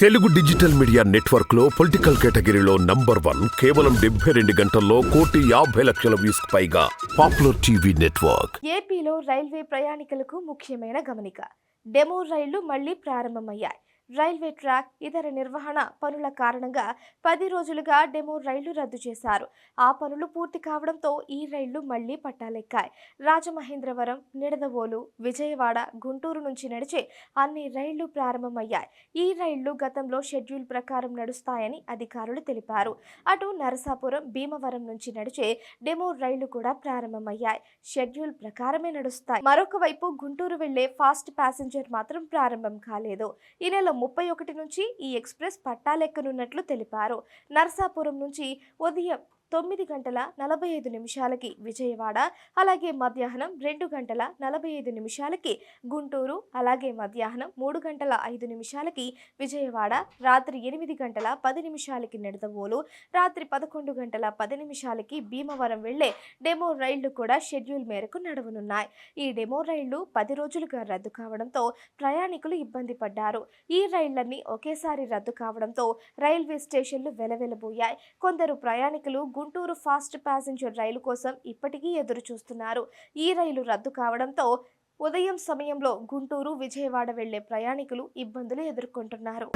Telugu digital media నెట్వర్క్లో political కేటగిరీలో number one కేవలం డెబ్బై రెండు గంటల్లో కోటి యాభై లక్షల వ్యూస్ పైగా పాపులర్ టీవీ నెట్వర్క్. ఏపీలో రైల్వే ప్రయాణికులకు ముఖ్యమైన గమనిక. డెమో రైళ్ళు మళ్ళీ ప్రారంభమయ్యాయి. రైల్వే ట్రాక్ ఇతర నిర్వహణ పనుల కారణంగా పది రోజులుగా డెమో రైళ్ళు రద్దు చేశారు. ఆ పనులు పూర్తి కావడంతో ఈ రైళ్ళు మళ్ళీ పట్టాలెక్కాయి. రాజమహేంద్రవరం నిడదవోలు విజయవాడ గుంటూరు నుంచి నడిచే అన్ని రైళ్ళు ప్రారంభమయ్యాయి. ఈ రైళ్ళు గతంలో షెడ్యూల్ ప్రకారం నడుస్తాయని అధికారులు తెలిపారు. అటు నరసాపురం భీమవరం నుంచి నడిచే డెమో రైళ్ళు కూడా ప్రారంభమయ్యాయి. షెడ్యూల్ ప్రకారమే నడుస్తాయి. మరొక వైపు గుంటూరు వెళ్ళే ఫాస్ట్ ప్యాసింజర్ మాత్రం ప్రారంభం కాలేదు. ఈ నెల ముప్పై ఒకటి నుంచి ఈ ఎక్స్ప్రెస్ పట్టాలెక్కనున్నట్లు తెలిపారు. నర్సాపురం నుంచి ఉదయం తొమ్మిది గంటల నలభై ఐదు నిమిషాలకి విజయవాడ అలాగే మధ్యాహ్నం రెండు గంటల నలభై ఐదు నిమిషాలకి గుంటూరు అలాగే మధ్యాహ్నం మూడు గంటల ఐదు నిమిషాలకి విజయవాడ రాత్రి ఎనిమిది గంటల పది నిమిషాలకి నిడదవోలు రాత్రి పదకొండు గంటల పది నిమిషాలకి భీమవరం వెళ్ళే డెమో రైళ్ళు కూడా షెడ్యూల్ మేరకు నడవనున్నాయి. ఈ డెమో రైళ్ళు పది రోజులుగా రద్దు కావడంతో ప్రయాణికులు ఇబ్బంది పడ్డారు. ఈ రైళ్ళన్నీ ఒకేసారి రద్దు కావడంతో రైల్వే స్టేషన్లు వెలవెలబోయాయి. కొందరు ప్రయాణికులు గుంటూరు ఫాస్ట్ ప్యాసింజర్ రైలు కోసం ఇప్పటికీ ఎదురు చూస్తున్నారు ఈ రైలు రద్దు కావడంతో ఉదయం సమయంలో గుంటూరు విజయవాడ వెళ్ళే ప్రయాణికులు ఇబ్బందులు ఎదుర్కొంటున్నారు.